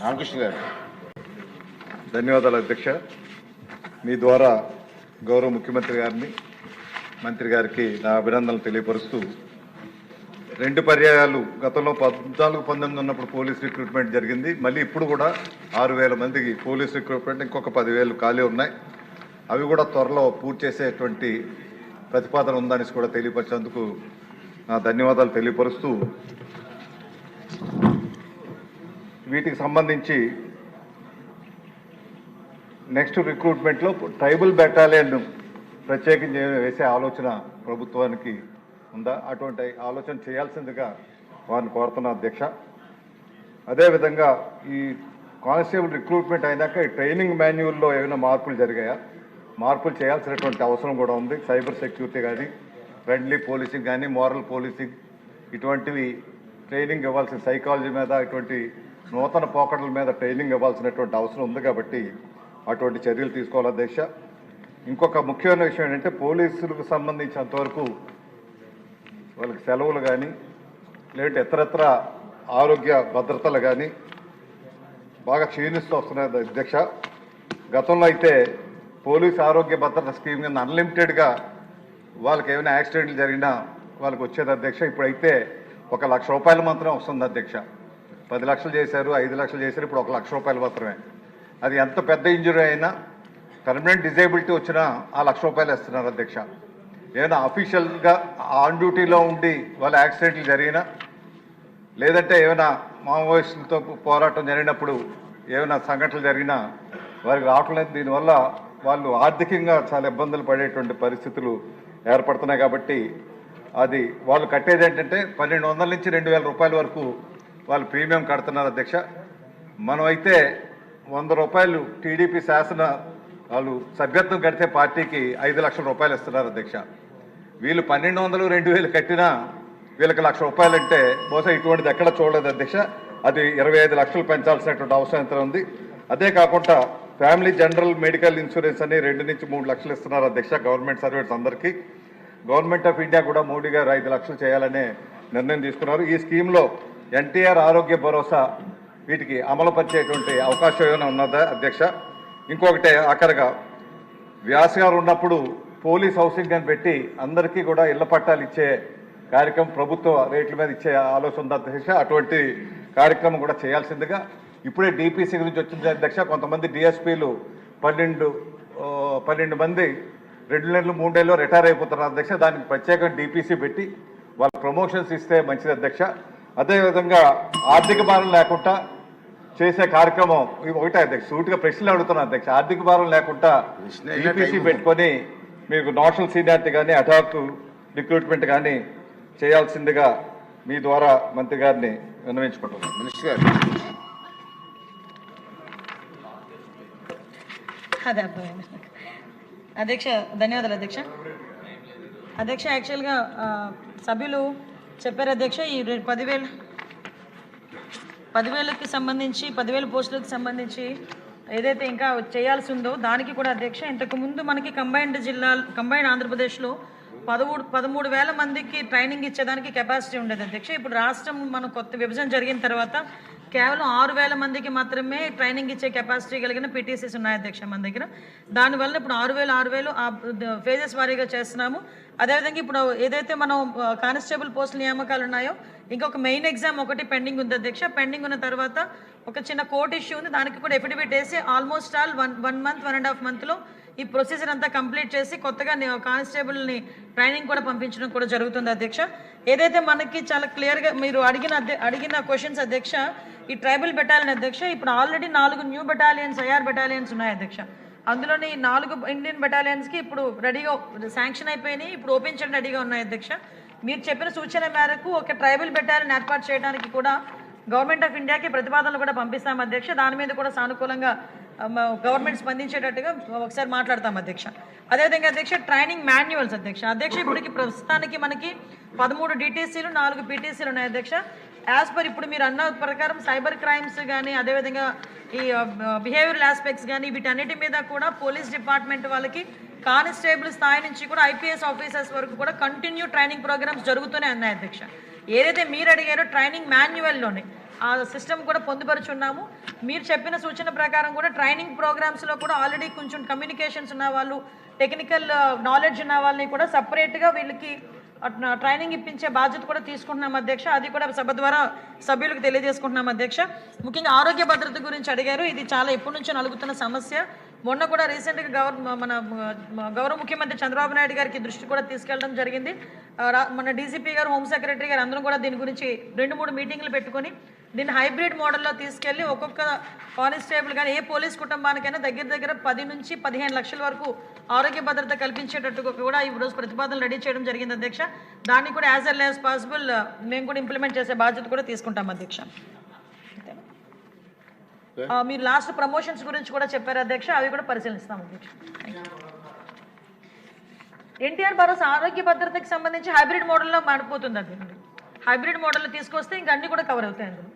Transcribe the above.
రామకృష్ణ గారు. ధన్యవాదాలు అధ్యక్ష. మీ ద్వారా గౌరవ ముఖ్యమంత్రి గారిని మంత్రి గారికి నా అభినందనలు తెలియపరుస్తూ రెండు పర్యాయాలు. గతంలో పద్నాలుగు పంతొమ్మిది ఉన్నప్పుడు పోలీస్ రిక్రూట్మెంట్ జరిగింది. మళ్ళీ ఇప్పుడు కూడా ఆరు వేల మందికి పోలీస్ రిక్రూట్మెంట్ ఇంకొక పదివేలు ఖాళీ ఉన్నాయి. అవి కూడా త్వరలో పూర్తి చేసేటువంటి ప్రతిపాదన ఉందని కూడా తెలియపరిచేందుకు నా ధన్యవాదాలు తెలియపరుస్తూ వీటికి సంబంధించి నెక్స్ట్ రిక్రూట్మెంట్లో ట్రైబల్ బెటాలియన్ ప్రత్యేకించి వేసే ఆలోచన ప్రభుత్వానికి ఉందా? అటువంటి ఆలోచన చేయాల్సిందిగా వారిని కోరుతున్నా అధ్యక్ష. అదేవిధంగా ఈ కానిస్టేబుల్ రిక్రూట్మెంట్ అయినాక ఈ ట్రైనింగ్ మాన్యువల్లో ఏమైనా మార్పులు జరిగాయా? మార్పులు చేయాల్సినటువంటి అవసరం కూడా ఉంది. సైబర్ సెక్యూరిటీ కానీ ఫ్రెండ్లీ పోలీసింగ్ కానీ మోరల్ పోలీసింగ్ ఇటువంటివి ట్రైనింగ్ ఇవ్వాల్సిన సైకాలజీ మీద ఇటువంటి నూతన పోకడల మీద ట్రైనింగ్ ఇవ్వాల్సినటువంటి అవసరం ఉంది కాబట్టి అటువంటి చర్యలు తీసుకోవాలి అధ్యక్ష ఇంకొక ముఖ్యమైన విషయం ఏంటంటే పోలీసులకు సంబంధించినంతవరకు వాళ్ళకి సెలవులు కానీ లేదంటే ఇతరత్ర ఆరోగ్య భద్రతలు కానీ బాగా క్షీణిస్తూ వస్తున్నాయి అధ్యక్ష గతంలో అయితే పోలీస్ ఆరోగ్య భద్రత స్కీమ్ కింద అన్లిమిటెడ్గా వాళ్ళకి ఏమైనా యాక్సిడెంట్లు జరిగినా వాళ్ళకి వచ్చేది అధ్యక్ష ఇప్పుడైతే ఒక లక్ష రూపాయలు మాత్రమే వస్తుంది అధ్యక్ష పది లక్షలు చేశారు ఐదు లక్షలు చేశారు ఇప్పుడు ఒక లక్ష రూపాయలు మాత్రమే. అది ఎంత పెద్ద ఇంజురీ అయినా పర్మనెంట్ డిజేబిలిటీ వచ్చినా ఆ లక్ష రూపాయలు ఇస్తున్నారు అధ్యక్ష. ఏదైనా అఫీషియల్గా ఆన్ డ్యూటీలో ఉండి వాళ్ళ యాక్సిడెంట్లు జరిగినా లేదంటే ఏమైనా మావోయిస్టులతో పోరాటం జరిగినప్పుడు ఏమైనా సంఘటనలు జరిగినా వారికి రావట్లేదు. దీనివల్ల వాళ్ళు ఆర్థికంగా చాలా ఇబ్బందులు పడేటువంటి పరిస్థితులు ఏర్పడుతున్నాయి కాబట్టి అది వాళ్ళు కట్టేది ఏంటంటే పన్నెండు వందల నుంచి రెండు వేల రూపాయల వరకు వాళ్ళు ప్రీమియం కడుతున్నారు అధ్యక్ష. మనమైతే వంద రూపాయలు టీడీపీ శాసన వాళ్ళు సభ్యత్వం కడితే పార్టీకి ఐదు లక్షల రూపాయలు ఇస్తున్నారు అధ్యక్ష. వీళ్ళు పన్నెండు వందలు రెండు వేలు కట్టినా వీళ్ళకి లక్ష రూపాయలు అంటే బహుశా ఇటువంటిది ఎక్కడ చూడలేదు అధ్యక్ష. అది ఇరవై ఐదు లక్షలు పెంచాల్సినటువంటి అవసరం ఎంత ఉంది. అదే కాకుండా ఫ్యామిలీ జనరల్ మెడికల్ ఇన్సూరెన్స్ అని రెండు నుంచి మూడు లక్షలు ఇస్తున్నారు అధ్యక్ష గవర్నమెంట్ సర్వీస్ అందరికీ. గవర్నమెంట్ ఆఫ్ ఇండియా కూడా మోడీ గారు ఐదు లక్షలు చేయాలనే నిర్ణయం తీసుకున్నారు. ఈ స్కీమ్లో ఎన్టీఆర్ ఆరోగ్య భరోసా వీటికి అమలు పరిచేటువంటి అవకాశం ఏమైనా ఉన్నదా అధ్యక్ష? ఇంకొకటి ఆఖరిగా వ్యాసగారు ఉన్నప్పుడు పోలీస్ హౌసింగ్ అని పెట్టి అందరికీ కూడా ఇళ్ళ పట్టాలు ఇచ్చే కార్యక్రమం ప్రభుత్వ రేట్ల మీద ఇచ్చే ఆలోచన ఉంది అధ్యక్ష? అటువంటి కార్యక్రమం కూడా చేయాల్సిందిగా ఇప్పుడే డిపిసి గురించి వచ్చింది అధ్యక్ష. కొంతమంది డిఎస్పీలు పన్నెండు పన్నెండు మంది రెండు నెలలు మూడు నెలలు రిటైర్ అయిపోతున్నారు అధ్యక్ష. దానికి ప్రత్యేకంగా డిపిసి పెట్టి వాళ్ళ ప్రమోషన్స్ ఇస్తే మంచిది అధ్యక్ష. అదేవిధంగా ఆర్థిక భారం లేకుండా చేసే కార్యక్రమం ఇది ఒకటే అధ్యక్ష సూటిగా ప్రశ్నలు అడుగుతున్నా అధ్యక్ష. ఆర్థిక భారం లేకుండా ఈపీసీ పెట్టుకొని మీకు నోషనల్ సీనియారిటీ కానీ అటాక్ రిక్రూట్మెంట్ కానీ చేయాల్సిందిగా మీ ద్వారా మంత్రి గారిని విన్నవించుకుంటున్నాను. మినిస్టర్ అధ్యక్ష ధన్యవాదాలు అధ్యక్ష. అధ్యక్ష యాక్చువల్గా సభ్యులు చెప్పారు అధ్యక్ష ఈ పదివేలు పదివేలకి సంబంధించి పదివేల పోస్టులకు సంబంధించి ఏదైతే ఇంకా చేయాల్సి ఉందో దానికి కూడా అధ్యక్ష ఇంతకు ముందు మనకి కంబైన్డ్ జిల్లా కంబైన్డ్ ఆంధ్రప్రదేశ్లో పదమూడు పదమూడు వేల మందికి ట్రైనింగ్ ఇచ్చేదానికి కెపాసిటీ ఉండేది అధ్యక్ష. ఇప్పుడు రాష్ట్రం మన కొత్త విభజన జరిగిన తర్వాత కేవలం ఆరు వేల మందికి మాత్రమే ట్రైనింగ్ ఇచ్చే కెపాసిటీ కలిగిన పీటీసీస్ ఉన్నాయి అధ్యక్ష మన దగ్గర. దానివల్ల ఇప్పుడు ఆరు వేలు ఆరు వేలు ఆ ఫేజెస్ వారీగా చేస్తున్నాము. అదేవిధంగా ఇప్పుడు ఏదైతే మనం కానిస్టేబుల్ పోస్టుల నియామకాలు ఉన్నాయో ఇంకొక మెయిన్ ఎగ్జామ్ ఒకటి పెండింగ్ ఉంది అధ్యక్ష. పెండింగ్ ఉన్న తర్వాత ఒక చిన్న కోర్ట్ ఇష్యూ ఉంది. దానికి కూడా ఎఫిడవిట్ వేసి almost all one one month one and half మంత్లో ఈ ప్రొసీజర్ అంతా కంప్లీట్ చేసి కొత్తగా కానిస్టేబుల్ని ట్రైనింగ్ కూడా పంపించడం కూడా జరుగుతుంది అధ్యక్ష. ఏదైతే మనకి చాలా క్లియర్గా మీరు అడిగిన అడిగిన క్వశ్చన్స్ అధ్యక్ష ఈ ట్రైబల్ బెటాలియన్ అధ్యక్ష ఇప్పుడు ఆల్రెడీ నాలుగు న్యూ బెటాలియన్స్ ఐఆర్ బెటాలియన్స్ ఉన్నాయి అధ్యక్ష. అందులోని నాలుగు ఇండియన్ బెటాలియన్స్కి ఇప్పుడు రెడీగా శాంక్షన్ అయిపోయినాయి ఇప్పుడు ఓపెన్ చేయడం రెడీగా ఉన్నాయి అధ్యక్ష. మీరు చెప్పిన సూచన మేరకు ఒక ట్రైబల్ బెటాలియన్ ఏర్పాటు చేయడానికి కూడా గవర్నమెంట్ ఆఫ్ ఇండియాకి ప్రతిపాదనలు కూడా పంపిస్తాం అధ్యక్ష. దాని మీద కూడా సానుకూలంగా గవర్నమెంట్ స్పందించేటట్టుగా ఒకసారి మాట్లాడతాం అధ్యక్ష. అదేవిధంగా అధ్యక్ష ట్రైనింగ్ మాన్యువల్స్ అధ్యక్ష. అధ్యక్ష ఇప్పటికి ప్రస్తుతానికి మనకి పదమూడు డిటీసీలు నాలుగు పీటీసీలు ఉన్నాయి అధ్యక్ష. యాజ్ పర్ ఇప్పుడు మీరు అన్న ప్రకారం సైబర్ క్రైమ్స్ కానీ అదేవిధంగా ఈ బిహేవియరల్ ఆస్పెక్ట్స్ కానీ వీటన్నిటి మీద కూడా పోలీస్ డిపార్ట్మెంట్ వాళ్ళకి కానిస్టేబుల్ స్థాయి నుంచి కూడా ఐపీఎస్ ఆఫీసర్స్ వరకు కూడా కంటిన్యూ ట్రైనింగ్ ప్రోగ్రామ్స్ జరుగుతూనే ఉన్నాయి అధ్యక్ష. ఏదైతే మీరు అడిగారో ట్రైనింగ్ మాన్యువల్లోనే. ఆ సిస్టమ్ కూడా పొందుపరుచున్నాము. మీరు చెప్పిన సూచన ప్రకారం కూడా ట్రైనింగ్ ప్రోగ్రామ్స్లో కూడా ఆల్రెడీ కొంచెం కమ్యూనికేషన్స్ ఉన్న వాళ్ళు టెక్నికల్ నాలెడ్జ్ ఉన్న వాళ్ళని కూడా సపరేట్గా వీళ్ళకి ట్రైనింగ్ ఇప్పించే బాధ్యత కూడా తీసుకుంటున్నాం అధ్యక్ష. అది కూడా సభ ద్వారా సభ్యులకు తెలియజేసుకుంటున్నాం అధ్యక్ష. ముఖ్యంగా ఆరోగ్య భద్రత గురించి అడిగారు. ఇది చాలా ఎప్పటి నుంచో నలుగుతున్న సమస్య. మొన్న కూడా రీసెంట్గా గవర్న మన గౌరవ ముఖ్యమంత్రి చంద్రబాబు నాయుడు గారికి దృష్టి కూడా తీసుకెళ్ళడం జరిగింది. మన డీజీపీ గారు హోమ్ సెక్రటరీ గారు అందరం కూడా దీని గురించి రెండు మూడు మీటింగ్లు పెట్టుకొని దీన్ని హైబ్రిడ్ మోడల్లో తీసుకెళ్ళి ఒక్కొక్క కానిస్టేబుల్ కానీ ఏ పోలీస్ కుటుంబానికైనా దగ్గర దగ్గర పది నుంచి పదిహేను లక్షల వరకు ఆరోగ్య భద్రత కల్పించేటట్టుగా కూడా ఈ రోజు ప్రతిపాదనలు రెడీ చేయడం జరిగింది అధ్యక్ష. దాన్ని కూడా యాజ్ ఎల్ యాజ్ పాసిబుల్ మేము కూడా ఇంప్లిమెంట్ చేసే బాధ్యత కూడా తీసుకుంటాం అధ్యక్ష. మీరు లాస్ట్ ప్రమోషన్స్ గురించి కూడా చెప్పారు అధ్యక్ష అవి కూడా పరిశీలిస్తాం అధ్యక్ష. ఎన్టీఆర్ భరోసా ఆరోగ్య భద్రతకి సంబంధించి హైబ్రిడ్ మోడల్లో మారిపోతుంది అది హైబ్రిడ్ మోడల్లో తీసుకొస్తే ఇంకా అన్ని కూడా కవర్ అవుతాయి అందులో.